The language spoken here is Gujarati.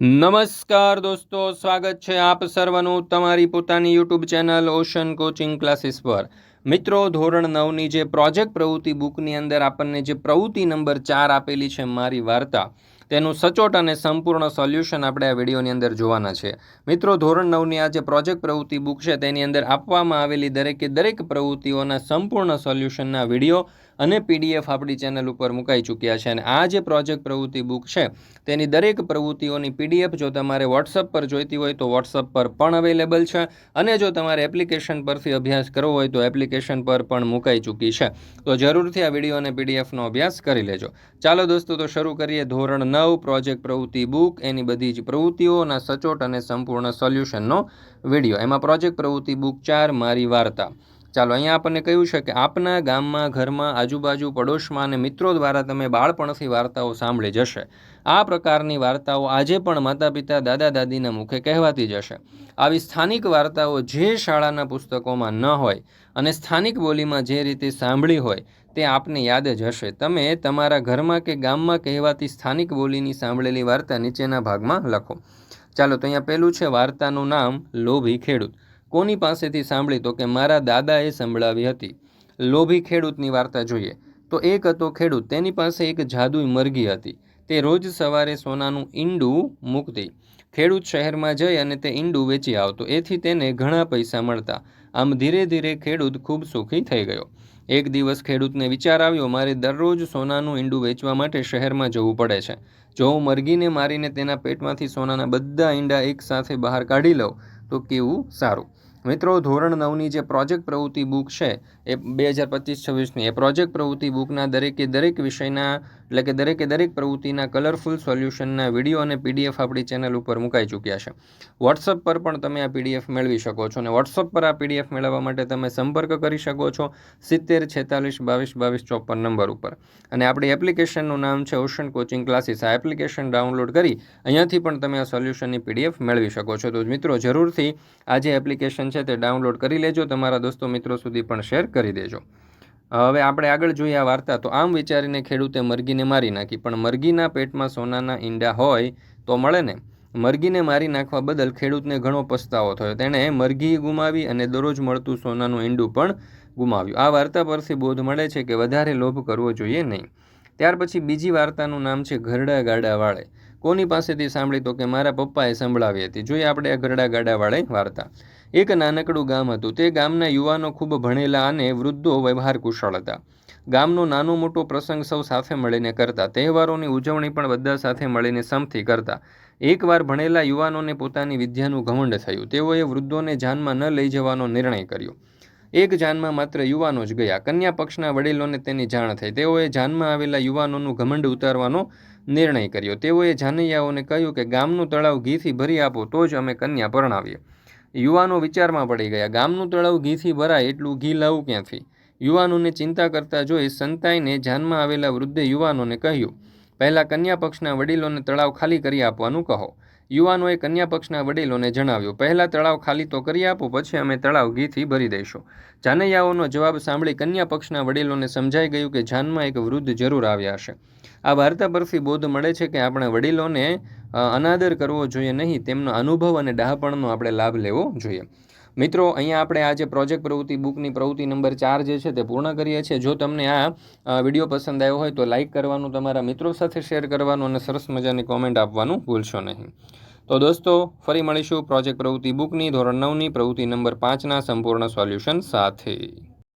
નમસ્કાર દોસ્તો, સ્વાગત છે આપ સર્વનું તમારી પોતાની YouTube channel Ocean Coaching Classes પર. મિત્રો, ધોરણ નવની જે પ્રોજેક્ટ પ્રવૃત્તિ બુકની અંદર આપણને જે પ્રવૃત્તિ નંબર ચાર આપેલી છે મારી વાર્તા, તેનું સચોટ અને સંપૂર્ણ સોલ્યુશન આપણે આ વિડીયોની અંદર જોવાના છે. મિત્રો, ધોરણ નવની આ જે પ્રોજેક્ટ પ્રવૃત્તિ બુક છે, તેની અંદર આપવામાં આવેલી દરેકે દરેક પ્રવૃત્તિઓના સંપૂર્ણ સોલ્યુશનના વીડિયો અને પીડીએફ આપણી ચેનલ ઉપર મુકાઈ ચૂક્યા છે અને આ જે પ્રોજેક્ટ પ્રવૃત્તિ બુક છે, તેની દરેક પ્રવૃત્તિઓની પીડીએફ જો તમારે વોટ્સઅપ પર જોઈતી હોય તો વોટ્સઅપ પર પણ અવેલેબલ છે અને જો તમારે એપ્લિકેશન પરથી અભ્યાસ કરવો હોય તો એપ્લિકેશન પર પણ મુકાઈ ચૂકી છે. તો જરૂરથી આ વીડિયો અને પીડીએફનો અભ્યાસ કરી લેજો. ચાલો દોસ્તો, તો શરૂ કરીએ. ધોરણ નવ, પ્રોજેક્ટ પ્રવૃત્તિ બુક. એની બધી જ પ્રવૃત્તિઓના સચોટ અને સંપૂર્ણ સોલ્યુશનનો વીડિયો એમાં પ્રોજેક્ટ પ્રવૃત્તિ બુક ચાર, મારી વાર્તા. ચાલો, અહીંયા આપણને કહ્યું છે કે આપના ગામમાં, ઘરમાં, આજુબાજુ, પડોશમાં અને મિત્રો દ્વારા તમે બાળપણથી વાર્તાઓ સાંભળી જશે. આ પ્રકારની વાર્તાઓ આજે પણ માતા પિતા દાદા, દાદીના મુખે કહેવાતી જશે. આવી સ્થાનિક વાર્તાઓ જે શાળાના પુસ્તકોમાં ન હોય અને સ્થાનિક બોલીમાં જે રીતે સાંભળી હોય તે આપને યાદ જ હશે. તમે તમારા ઘરમાં કે ગામમાં કહેવાતી સ્થાનિક બોલીની સાંભળેલી વાર્તા નીચેના ભાગમાં લખો. ચાલો, તો અહીંયા પહેલું છે વાર્તાનું નામ, લોભી ખેડૂત. કોની પાસેથી સાંભળી તો કે મારા દાદાએ સંભળાવી હતી. લોભી ખેડૂતની વાર્તા જોઈએ. તો એક હતો ખેડૂત, તેની પાસે એક જાદુઈ મરઘી હતી. તે રોજ સવારે સોનાનું ઈંડું મૂકતી. ખેડૂત શહેરમાં જઈ અને તે ઈંડું વેચી આવતો. એથી તેને ઘણા પૈસા મળતા. આમ ધીરે ધીરે ખેડૂત ખૂબ સુખી થઈ ગયો. એક દિવસ ખેડૂતને વિચાર આવ્યો, મારે દરરોજ સોનાનું ઈંડું વેચવા માટે શહેરમાં જવું પડે છે. જો હું મરઘીને મારીને તેના પેટમાંથી સોનાના બધા ઈંડા એકસાથે બહાર કાઢી લઉં તો કેવું? સારું. મિત્રો, ધોરણ નવની જે પ્રોજેક્ટ પ્રવૃત્તિ બુક છે, એ બે હજાર પચીસ છવ્વીસની, એ પ્રોજેક્ટ પ્રવૃત્તિ બુકના દરેકે દરેક વિષયના, એટલે કે દરેકે દરેક પ્રવૃત્તિના કલરફુલ સોલ્યુશનના વીડિયો અને પીડીએફ આપણી ચેનલ ઉપર મુકાઈ ચૂક્યા છે. વોટ્સઅપ પર પણ તમે આ પીડીએફ મેળવી શકો છો અને વોટ્સઅપ પર આ પીડીએફ મેળવવા માટે તમે સંપર્ક કરી શકો છો સિત્તેર છેતાલીસ બાવીસ બાવીસ ચોપન નંબર ઉપર. અને આપણી એપ્લિકેશનનું નામ છે ઓશન કોચિંગ ક્લાસીસ આ એપ્લિકેશન ડાઉનલોડ કરી અહીંયાથી પણ તમે આ સોલ્યુશનની પીડીએફ મેળવી શકો છો. તો મિત્રો, જરૂરથી આ જે એપ્લિકેશન છે તે ડાઉનલોડ કરી લેજો, તમારા દોસ્તો મિત્રો સુધી પણ શેર કરી દેજો. હવે આપણે આગળ જોઈએ આ વાર્તા, તો આમ વિચારીને ખેડૂતે મરઘીને મારી નાખી, પણ મરઘીના પેટમાં સોનાના ઈંડા હોય તો મળે ને? મરઘીને મારી નાખવા બદલ ખેડૂતને ઘણો પસ્તાવો થયો. તેણે મરઘી ગુમાવી અને દરરોજ મળતું સોનાનું ઈંડું પણ ગુમાવ્યું. આ વાર્તા પરથી બોધ મળે છે કે વધારે લોભ કરવો જોઈએ નહીં. ત્યાર પછી બીજી વાર્તાનું નામ છે ઘરડા ગાડાવાળે કોની પાસેથી સાંભળી તો કે મારા પપ્પાએ સંભળાવી હતી. જોઈએ આપણે આ ઘરડા ગાડાવાળે વાર્તા. એક નાનકડું ગામ હતું. તે ગામના યુવાનો ખૂબ ભણેલા અને વૃદ્ધો વ્યવહાર કુશળ હતા. ગામનો નાનો મોટો પ્રસંગ સૌ સાથે મળીને કરતા. તહેવારોની ઉજવણી પણ બધા સાથે મળીને સમથી કરતા. એકવાર ભણેલા યુવાનોને પોતાની વિદ્યાનું ઘમંડ થયું. તેઓએ વૃદ્ધોને જાનમાં ન લઈ જવાનો નિર્ણય કર્યો. એક જાનમાં માત્ર યુવાનો જ ગયા. કન્યા પક્ષના વડીલોને તેની જાણ થઈ. તેઓએ જાનમાં આવેલા યુવાનોનું ઘમંડ ઉતારવાનો નિર્ણય કર્યો. તેઓએ જાનૈયાઓને કહ્યું કે, ગામનું તળાવ ઘીથી ભરી આપો, તો જ અમે કન્યા પરણાવીએ. યુવાનો વિચારમાં પડી ગયા. ગામનું તળાવ ઘીથી ભરાય એટલું ઘી લાવું ક્યાંથી? યુવાનોને ચિંતા કરતા જોઈ સંતાઈને જાનમાં આવેલા વૃદ્ધે યુવાનોને કહ્યું, પહેલાં કન્યા પક્ષના વડીલોને તળાવ ખાલી કરી આપવાનું કહો. યુવાનોએ કન્યા પક્ષના વડીલોને જણાવ્યું, પહેલાં તળાવ ખાલી તો કરી આપો, પછી અમે તળાવ ઘીથી ભરી દઈશું. જાનૈયાઓનો જવાબ સાંભળી કન્યા પક્ષના વડીલોને સમજાઈ ગયું કે જાનમાં એક વૃદ્ધ જરૂર આવ્યા હશે. આ વાર્તા પરથી બોધ મળે છે કે આપણા વડીલોને અનાદર કરવો જોઈએ નહીં, તેમનો અનુભવ અને ડહાપણનો આપણે લાભ લેવો જોઈએ. મિત્રો, અહીંયા આપણે આ જે પ્રોજેક્ટ પ્રવૃત્તિ બુકની પ્રવૃત્તિ નંબર ચાર જે છે તે પૂર્ણ કરીએ છીએ. જો તમને આ વીડિયો પસંદ આવ્યો હોય તો લાઇક કરવાનું, તમારા મિત્રો સાથે શેર કરવાનું અને સરસ મજાની કોમેન્ટ આપવાનું ભૂલશો નહીં. તો દોસ્તો, ફરી મળીશું પ્રોજેક્ટ પ્રવૃત્તિ બુકની ધોરણ નવની પ્રવૃત્તિ નંબર પાંચના સંપૂર્ણ સોલ્યુશન સાથે.